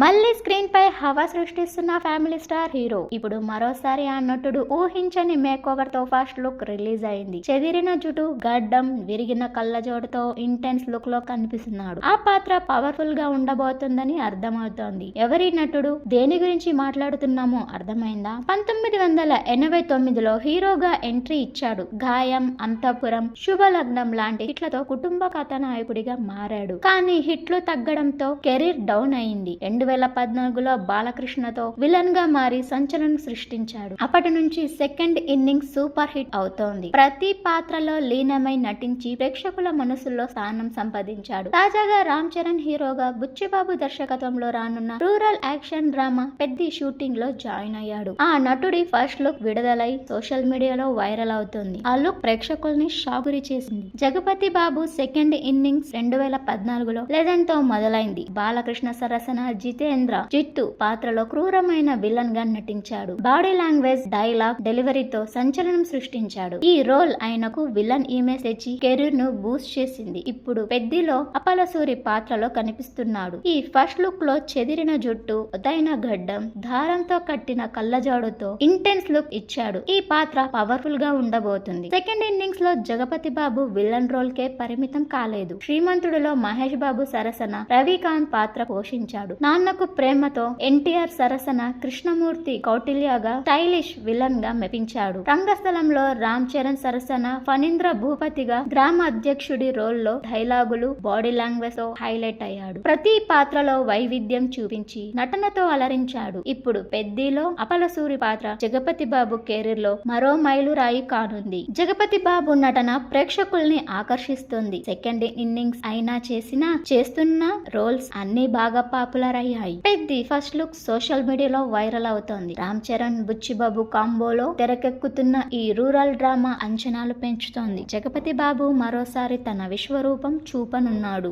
మళ్ళీ స్క్రీన్ పై హవా సృష్టిస్తున్న family star hero. ఇప్పుడు మరోసారి ఆ నటుడు ఊహించని మేక్ ఓవర్తో ఫస్ట్ లుక్ రిలీజ్ అయింది. చెదిరిన జుటు గడ్డం విరిగిన కళ్ళజోడుతో ఇంటెన్స్ లుక్లో కనిపిస్తున్నాడు. ఆ పాత్ర పవర్ఫుల్గా ఉండబోతుందని అర్థమవుతోంది. ఎవరి నటుడు దేని గురించి మాట్లాడుతున్నామో అర్థమైందా? పంతొమ్మిది వందల ఎనభై తొమ్మిదిలో హీరోగా ఎంట్రీ ఇచ్చాడు. గాయం అంతపురం శుభలగ్నం లాంటి హిట్లతో కుటుంబ కథానాయకుడిగా మారాడు. కానీ హిట్లు తగ్గడంతో కెరీర్ డౌన్ అయింది. రెండు వేల పద్నాలుగులో బాలకృష్ణతో విలన్గా మారి సంచలనం సృష్టించాడు. అప్పటి నుంచి సెకండ్ ఇన్నింగ్స్ సూపర్ హిట్ అవుతోంది. ప్రతి పాత్రలో లీనమై నటించి ప్రేక్షకుల మనసుల్లో స్థానం సంపాదించాడు. తాజాగా రామ్ చరణ్ హీరోగా బుచ్చిబాబు దర్శకత్వంలో రానున్న రూరల్ యాక్షన్ డ్రామా పెద్ద షూటింగ్లో జాయిన్ అయ్యాడు. ఆ నటుడి ఫస్ట్ లుక్ విడుదలై సోషల్ మీడియాలో వైరల్ అవుతుంది. ఆ లుక్ ప్రేక్షకుల్ని షాక్ గురి చేసింది. జగపతి బాబు సెకండ్ ఇన్నింగ్స్ రెండు వేల పద్నాలుగులో లెజెండ్తో మొదలైంది. బాలకృష్ణ సరసన జిత్ జితేంద్ర. జిట్టు పాత్రలో క్రూరమైన విలన్గా నటించాడు. బాడీ లాంగ్వేజ్ డైలాగ్ డెలివరీతో సంచలనం సృష్టించాడు. ఈ రోల్ ఆయనకు విలన్ ఇమేజ్ తెచ్చి కెరీర్ను బూస్ట్ చేసింది. ఇప్పుడు పెద్దిలో అపలసూరి పాత్రలో కనిపిస్తున్నాడు. ఈ ఫస్ట్ లుక్లో చెదిరిన జుట్టు ఉదైన గడ్డం దారంతో కట్టిన కళ్ళజాడుతో ఇంటెన్స్ లుక్ ఇచ్చాడు. ఈ పాత్ర పవర్ఫుల్గా ఉండబోతుంది. సెకండ్ ఇన్నింగ్స్లో జగపతి బాబు విలన్ రోల్ కే పరిమితం కాలేదు. శ్రీమంతుడిలో మహేష్ బాబు సరసన రవికాంత్ పాత్ర పోషించాడు. నాన్నకు ప్రేమతో ఎన్టీఆర్ సరసన కృష్ణమూర్తి కౌటిల్యగా స్టైలిష్ విలన్గా మెప్పించాడు. రంగస్థలంలో రామ్ చరణ్ సరసన ఫణీంద్ర భూపతిగా గ్రామ అధ్యక్షుడి రోల్లో డైలాగులు బాడీ లాంగ్వేజ్తో హైలైట్ అయ్యాడు. ప్రతి పాత్రలో వైవిధ్యం చూపించి నటనతో అలరించాడు. ఇప్పుడు పెద్దిలో అపలసూరి పాత్ర జగపతి బాబు కెరీర్లో మరో మైలురాయి కానుంది. జగపతి బాబు నటన ప్రేక్షకుల్ని ఆకర్షిస్తుంది. సెకండ్ ఇన్నింగ్స్ అయినా చేసినా చేస్తున్న రోల్స్ అన్ని బాగా పాపులర్ అయ్యాయి. పెద్ది ఫస్ట్ లుక్ సోషల్ మీడియాలో వైరల్ అవుతోంది. రామ్ చరణ్ బుచ్చిబాబు కాంబోలో తెరకెక్కుతున్న ఈ రూరల్ డ్రామా అంచనాలు పెంచుతోంది. జగపతి బాబు మరోసారి తన విశ్వరూపం చూపనున్నాడు.